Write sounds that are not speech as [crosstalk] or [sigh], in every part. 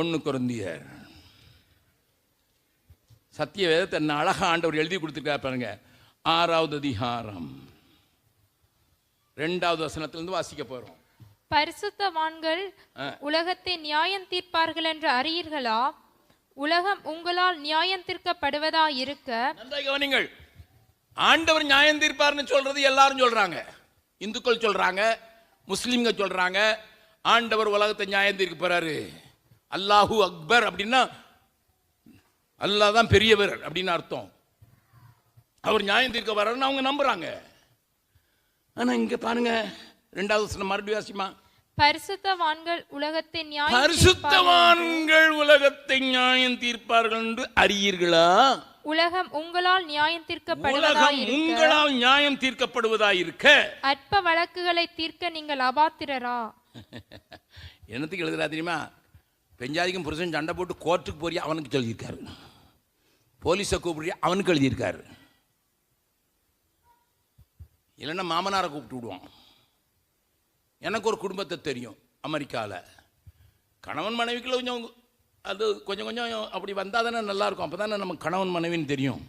ஒன்று குருந்தியர். சத்திய வேதத்தை என்ன அழகா ஆண்டவர் எழுதி கொடுத்துருக்காரு பாருங்க. ஆறாவது அதிகாரம். ரெண்டாவது வசனத்திலிருந்து வாசிக்க போறோம். பரிசுத்தவான்கள் உலகத்தை நியாயம் தீர்ப்பார்கள் என்று அறியீர்களா? உலகம் உங்களால் நியாயம் தீர்க்கப்படுவதா இருக்க? நன்றாக கவனிங்கள் ஆண்டவர் நியாயம் தீர்ப்பார்னு சொல்றது எல்லாரும் சொல்றாங்க. இந்துக்கள் சொல்றாங்க முஸ்லீம்க சொல்றாங்க. ஆண்டவர் உலகத்தை நியாயம் தீர்க்க போறாரு. அல்லாஹூ அக்பர் அப்படின்னா அல்லாஹ் தான் பெரியவர் அப்படின்னு அர்த்தம். அவர் நியாயம் தீர்க்க வர்றாருன்னு அவங்க நம்புறாங்க. ஆனா இங்க பாருங்க ரெண்டாவது வசனம் மறுபடியும் வாசிமா. பரிசுத்தவான்கள் உலகத்தை நியாயம் பரிசுத்தவான்கள் உலகத்தை நியாயம் தீர்ப்பார்கள் என்று அறியீர்களா? உலகம் உங்களால் நியாயம் தீர்க்கப்படுவதா உலகம் இருக்க. உங்களால் நியாயம் தீர்க்கப்படுவதாயிருக்க. அற்ப வழக்குகளை தீர்க்க நீங்கள் அபாத்திரரா? [laughs] என்னத்துக்கு எழுதுறா தெரியுமா? பெஞ்சாதிக்கும் புருஷன் சண்டை போட்டு கோர்ட்டுக்கு போறியா அவனுக்கு எழுதியிருக்காரு போலீஸை கூப்பிடுறியா அவனுக்கு எழுதியிருக்காரு. இல்லைன்னா மாமனாரை கூப்பிட்டு விடுவான். எனக்கு ஒரு குடும்பத்தை தெரியும் அமெரிக்காவில் கணவன் மனைவிக்குள்ள கொஞ்சம் அது கொஞ்சம் கொஞ்சம் அப்படி வந்தால் தானே நல்லாயிருக்கும். அப்போ தானே நம்ம கணவன் மனைவின்னு தெரியும்.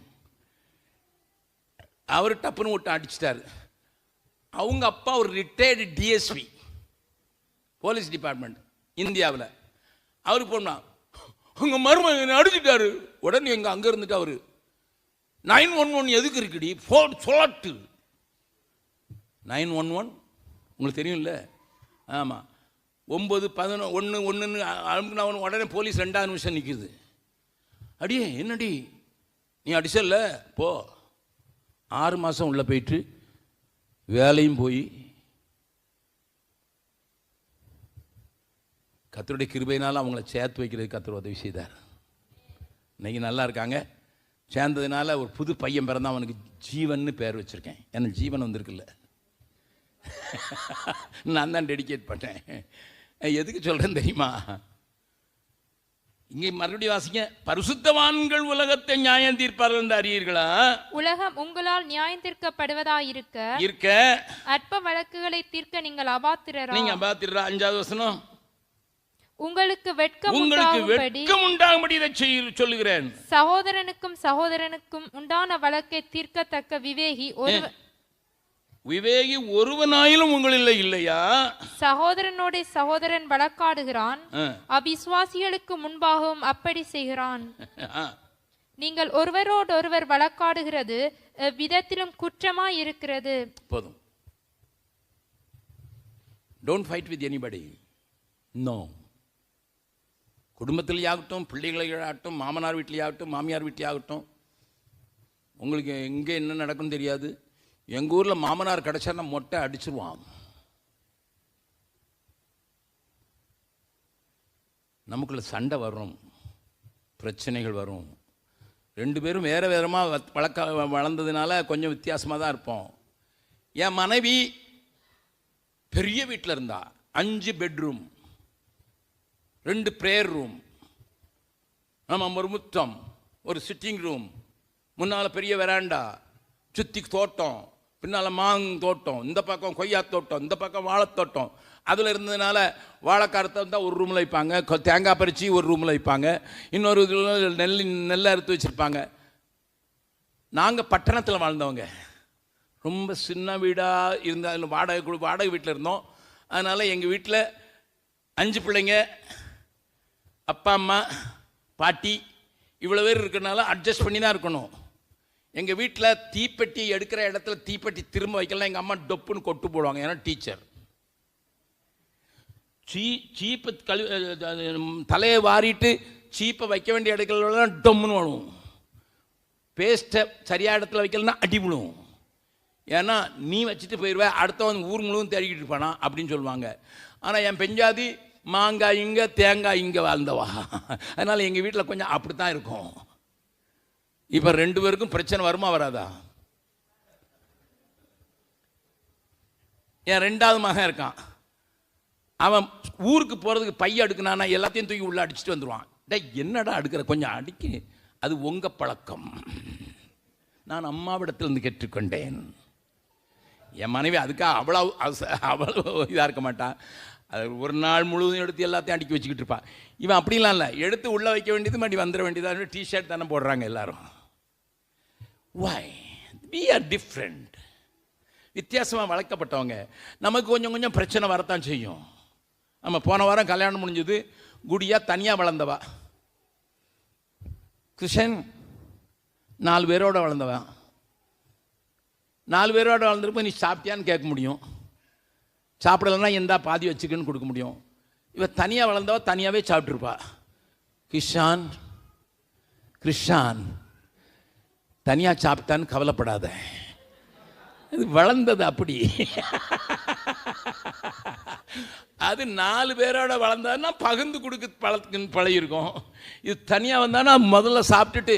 அவர் டப்புன்னு விட்டு அடிச்சிட்டாரு. அவங்க அப்பா ஒரு ரிட்டையர்டு டிஎஸ்பி போலீஸ் டிபார்ட்மெண்ட் இந்தியாவில். அவர் போனா உங்க மருமகன் என்னை அடிச்சிட்டாரு. உடனே எங்க அங்க இருந்துட்டு அவரு நைன் ஒன் ஒன் எதுக்கு இருக்குடி? ஃபோர் சொலாட்டு நைன் ஒன் ஒன் உங்களுக்கு தெரியும்ல? ஆமாம் ஒம்பது பதினொன்று ஒன்று ஒன்றுன்னு அனுப்புனவன் உடனே போலீஸ் ரெண்டாவது நிமிஷம் நிற்கிது அடியே என்னடி? நீ அடிச்சல்ல? போ. ஆறு மாதம் உள்ளே போயிட்டு வேலையும் போய் கத்தருடைய கிருபையினால் அவங்கள சேர்த்து வைக்கிறது கத்தர் உதவி செய்தார். இன்னைக்கு நல்லா இருக்காங்க. சேர்ந்ததுனால ஒரு புது பையன் பிறந்தா அவனுக்கு ஜீவன்னு பேர் வச்சுருக்கேன். எனக்கு ஜீவன் வந்திருக்குல்ல. [laughs] நான் தான் டெடிகேட் பண்ணேன் எதுக்கு சொல்கிறேன் தெரியுமா? இங்கே மறுபடியும் வாசிங்க. பரிசுத்தவான்கள் உலகத்தை நியாயம் தீர்ப்பார்கள் என்று அறியீர்களா? உலகம் உங்களால் நியாயம் தீர்க்கப்படுவதா இருக்க. இருக்க. அற்ப வழக்குகளை தீர்க்க நீங்கள் அபாத்திரரா? நீங்க பார்த்துடுறா அஞ்சாவது வசனம். உங்களுக்கு வெட்கம் உங்களுக்கு வெட்கம் உண்டாகும்படி இதை சொல்லுகிறேன். சகோதரனுக்கும் சகோதரனுக்கும் உண்டான வழக்கை தீர்க்கத்தக்க விவேகி ஒரு விவேகி ஒருவனாயிலும் உங்களில் இல்லையா? சகோதரனோட சகோதரன் வழக்காடுகிறான். அவிசுவாசிகளுக்கு முன்பாகவும் அப்படி செய்கிறான். நீங்கள் ஒருவரோடொருவர் வழக்காடுகிறது விதத்திலும் குற்றமாய் இருக்கிறது போதும். Don't fight with anybody no குடும்பத்திலேயாகட்டும் பிள்ளைகளையாகட்டும் மாமனார் வீட்லேயாகட்டும் மாமியார் வீட்லேயாகட்டும் உங்களுக்கு எங்கே என்ன நடக்கும்னு தெரியாது. எங்கள் ஊரில் மாமனார் கிடச்சா மொட்டை அடிச்சிருவான். நமக்குள்ள சண்டை வரும் பிரச்சனைகள் வரும். ரெண்டு பேரும் வேறு வேறமாக வளர்க்க வளர்ந்ததுனால கொஞ்சம் வித்தியாசமாக தான் இருப்போம். என் மனைவி பெரிய வீட்டில் இருந்தா அஞ்சு பெட்ரூம் ரெண்டு ப்ரேயர் ரூம் ஆமாம் ஒரு முத்தம் ஒரு சிட்டிங் ரூம் முன்னால் பெரிய வெராண்டா சுற்றி தோட்டம் பின்னால் மாங் தோட்டம் இந்த பக்கம் கொய்யா தோட்டம் இந்த பக்கம் வாழைத்தோட்டம் அதில் இருந்ததுனால வாழைக்காரத்தை தான் ஒரு ரூமில் வைப்பாங்க தேங்காய் பறித்து ஒரு ரூமில் வைப்பாங்க. இன்னொரு இதில் நெல் நெல்லை அறுத்து வச்சுருப்பாங்க. நாங்கள் பட்டணத்தில் வாழ்ந்தவங்க. ரொம்ப சின்ன வீடாக இருந்த அதில் வாடகை வாடகை வீட்டில் இருந்தோம். அதனால் எங்கள் வீட்டில் அஞ்சு பிள்ளைங்க அப்பா அம்மா பாட்டி இவ்வளோ பேர் இருக்கிறனால அட்ஜஸ்ட் பண்ணி தான் இருக்கணும். எங்கள் வீட்டில் தீப்பெட்டி எடுக்கிற இடத்துல தீப்பெட்டி திரும்ப வைக்கலாம் எங்கள் அம்மா டொப்புன்னு கொட்டு போடுவாங்க. ஏன்னா டீச்சர். சீ சீப்பு கழு தலையை வாரிட்டு சீப்பை வைக்க வேண்டிய இடத்துலலாம் டொம்முன்னு வரும் பேஸ்ட்டை சரியான இடத்துல வைக்கலன்னா அடி விழுவும். ஏன்னா நீ வச்சுட்டு போயிடுவேன் அடுத்தவன் ஊர் முழுவதும் தேடிக்கிட்டு இருப்பானா? அப்படின்னு சொல்லுவாங்க. ஆனால் என் பெஞ்சாதி மாங்காய் இங்கே தேங்காய் இங்கே வாழ்ந்தவா? அதனால் எங்கள் வீட்டில் கொஞ்சம் அப்படி தான் இருக்கும். இப்போ ரெண்டு பேருக்கும் பிரச்சனை வருமா வராதா? என் ரெண்டாவது மகன் இருக்கான். அவன் ஊருக்கு போகிறதுக்கு பைய அடுக்குனானா எல்லாத்தையும் தூக்கி உள்ளே அடிச்சுட்டு வந்துடுவான் டே என்னடா அடுக்கிற? கொஞ்சம் அடிக்கு. அது உங்கள் பழக்கம். நான் அம்மாவிடத்திலிருந்து கேட்டுக்கொண்டேன். என் மனைவி அதுக்காக அவ்வளோ அவ்வளோ இதாக இருக்க மாட்டான் அது ஒரு நாள் முழுவதும் எடுத்து எல்லாத்தையும் அடுக்கி வச்சுக்கிட்டு இருப்பான் இவன் அப்படிலாம் இல்லை. எடுத்து உள்ளே வைக்க வேண்டியது மறுபடி வந்துட வேண்டியது டிஷர்ட் தானே போடுறாங்க எல்லாரும். வாய் வி ஆர் டிஃப்ரெண்ட் வித்தியாசமாக வளர்க்கப்பட்டவங்க. நமக்கு கொஞ்சம் கொஞ்சம் பிரச்சனை வரத்தான் செய்யும். நம்ம போன வாரம் கல்யாணம் முடிஞ்சது குடியாக தனியாக வளர்ந்தவா. கிருஷ்ணன் நாலு பேரோட வளர்ந்தவன். நாலு பேரோட வளர்ந்துருப்ப நீ சாப்பிட்டியான்னு கேட்க முடியும். சாப்பிடலைன்னா எந்தா பாதி வச்சுக்கன்னு கொடுக்க முடியும்? இவன் தனியாக வளர்ந்தவ தனியாகவே சாப்பிட்ருப்பா கிஷான் கிருஷான் தனியாக சாப்பிட்டான்னு கவலைப்படாத. இது வளர்ந்தது அப்படி. அது நாலு பேரோட வளர்ந்தான்னா பகிர்ந்து கொடுக்க பழத்துக்குன்னு பழகிருக்கும் இது தனியாக வந்தானா முதல்ல சாப்பிட்டுட்டு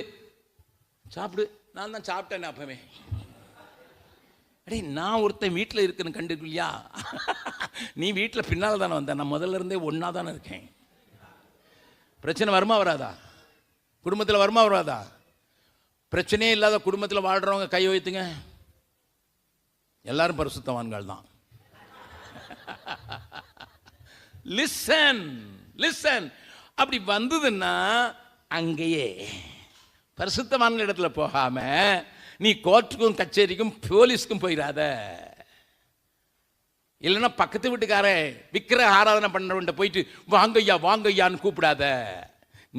சாப்பிடு நான் தான் சாப்பிட்டேன் அப்பவே. அடே நான் ஒருத்தன் வீட்டில் இருக்குன்னு கண்டுக்கலையா நீ வீட்டில் பின்னால் தானே வந்த. நான் முதல்ல இருந்தே ஒன்றா தானே இருக்கேன். பிரச்சனை வருமா வராதா? குடும்பத்தில் வருமா வராதா? பிரச்சனையே இல்லாத குடும்பத்தில் வாழ்கிறவங்க கை வைத்துங்க. எல்லாரும் பரிசுத்தவான்கள் தான். லிசன் லிசன் அப்படி வந்ததுன்னா அங்கேயே. பரிசுத்தமான இடத்துல போகாமல் நீ கோர்ட்டுக்கும் கச்சேரிக்கும் போலீஸ்க்கும் போயிடாத இல்லைன்னா பக்கத்து வீட்டுக்காரன் விக்கிர ஆராதனை பண்ணுறவன்ட்ட போயிட்டு வாங்கய்யா வாங்கய்யான்னு கூப்பிடாத.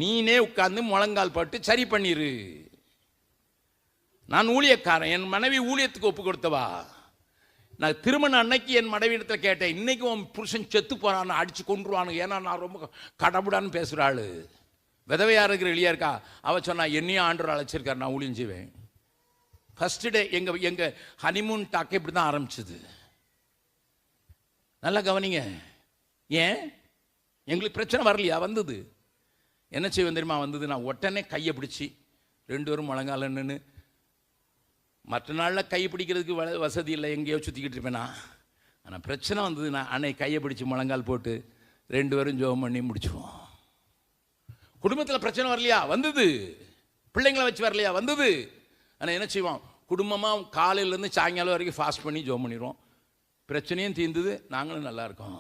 நீனே உட்கார்ந்து முழங்கால் போட்டு சரி பண்ணிரு. நான் ஊழியக்காரன் என் மனைவி ஊழியத்துக்கு ஒப்பு கொடுத்தவா. நான் திருமண அன்னைக்கு என் மனைவி இடத்துல கேட்டேன் இன்னைக்கு உன் புருஷன் செத்து போறான்னு அடித்து கொண்டுருவானு ஏன்னா நான் ரொம்ப கடவுடான்னு பேசுகிற ஆளு. இருக்கிற எளியா இருக்கா? அவள் சொன்னா என்னையும் ஆண்டவர் அழைச்சிருக்கார் நான் ஊழியம் செய்வேன். ஃபர்ஸ்ட் டே எங்கள் எங்கள் ஹனிமூன் டாக்கே இப்படி தான் ஆரம்பிச்சது. நல்லா கவனிங்க. ஏன்? எங்களுக்கு பிரச்சனை வரலையா? வந்தது. என்ன செய்வோம் தெரியுமா? வந்தது. நான் உடனே கையை பிடிச்சி ரெண்டு பேரும் முழங்கால நின்று மற்ற நாளில் கை பிடிக்கிறதுக்கு வ- வசதி இல்லை. எங்கேயோ சுற்றிக்கிட்டு இருப்பேனா ஆனால் பிரச்சனை வந்தது. நான் அன்னை கையை பிடிச்சி முழங்கால் போட்டு ரெண்டு பேரும் ஜோம் பண்ணி முடிச்சுவோம் குடும்பத்தில் பிரச்சனை வரலையா? வந்தது. பிள்ளைங்களை வச்சு வரலையா? வந்தது. ஆனால் என்ன செய்வோம்? குடும்பமாக காலையிலேருந்து சாயங்காலம் வரைக்கும் ஃபாஸ்ட் பண்ணி ஜோம் பண்ணிடுவோம். பிரச்சனையும் தீர்ந்தது நாங்களும் நல்லா இருக்கோம்.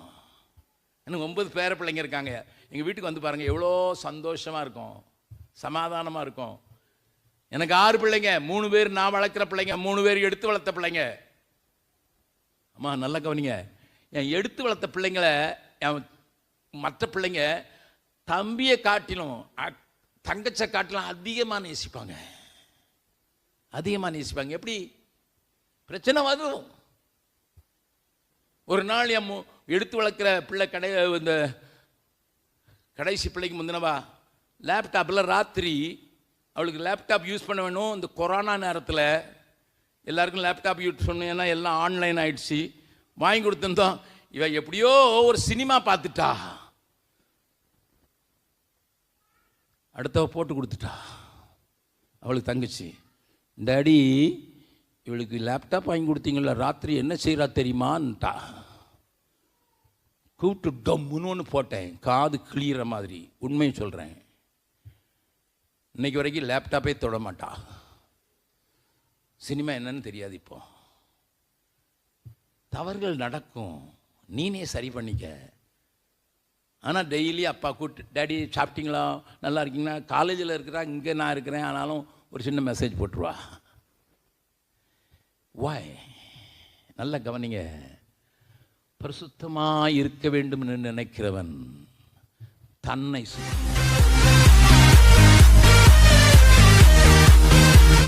எனக்கு ஒன்பது பேர பிள்ளைங்க இருக்காங்க. எங்கள் வீட்டுக்கு வந்து பாருங்கள் எவ்வளோ சந்தோஷமாக இருக்கும். சமாதானமாக இருக்கும். எனக்கு ஆறு பிள்ளைங்க மூணு பேர் நான் வளர்க்குற பிள்ளைங்க மூணு பேர் எடுத்து வளர்த்த பிள்ளைங்க. அம்மா நல்லா கவனிங்க. என் எடுத்து வளர்த்த பிள்ளைங்களை என் மற்ற பிள்ளைங்க தம்பியை காட்டிலும் தங்கச்சை காட்டிலும் அதிகமாக நேசிப்பாங்க. அதிகமாக நேசிப்பாங்க. எப்படி? பிரச்சனை வரும். ஒரு நாள் என் எடுத்து வளர்க்குற பிள்ளை கடை இந்த கடைசி பிள்ளைக்கு முந்தினவா? லேப்டாப்பில் ராத்திரி அவளுக்கு லேப்டாப் யூஸ் பண்ண வேணும். இந்த கொரோனா நேரத்தில் எல்லாருக்கும் லேப்டாப் யூஸ் பண்ணேன்னா எல்லாம் ஆன்லைன் ஆயிடுச்சு. வாங்கி கொடுத்துருந்தோம். இவ எப்படியோ ஒரு சினிமா பார்த்துட்டா. அடுத்தவ போட்டு கொடுத்துட்டா. அவளுக்கு தங்கச்சி. டேடி இவளுக்கு லேப்டாப் வாங்கி கொடுத்தீங்களா ராத்திரி என்ன செய்கிறா தெரியுமான்ட்டா. கூப்பிட்டு டம்முன்னு ஒன்று போட்டேன். காது கிளியிற மாதிரி. உண்மையை சொல்கிறேன் இன்னைக்கு வரைக்கும் லேப்டாப்பே தொட மாட்டா. சினிமா என்னன்னு தெரியாது இப்போ. தவறுகள் நடக்கும். நீனே சரி பண்ணிக்க. ஆனால் டெய்லி அப்பா கூப்பிட்டு டேடி சாப்பிட்டீங்களா? நல்லா இருக்கீங்களா? காலேஜில் இருக்கிறா இங்கே நான் இருக்கிறேன். ஆனாலும் ஒரு சின்ன மெசேஜ் போட்டுருவா. வாய் நல்லா கவனிங்க. பரிசுத்தமாக இருக்க வேண்டும் என்று நினைக்கிறவன் தன்னை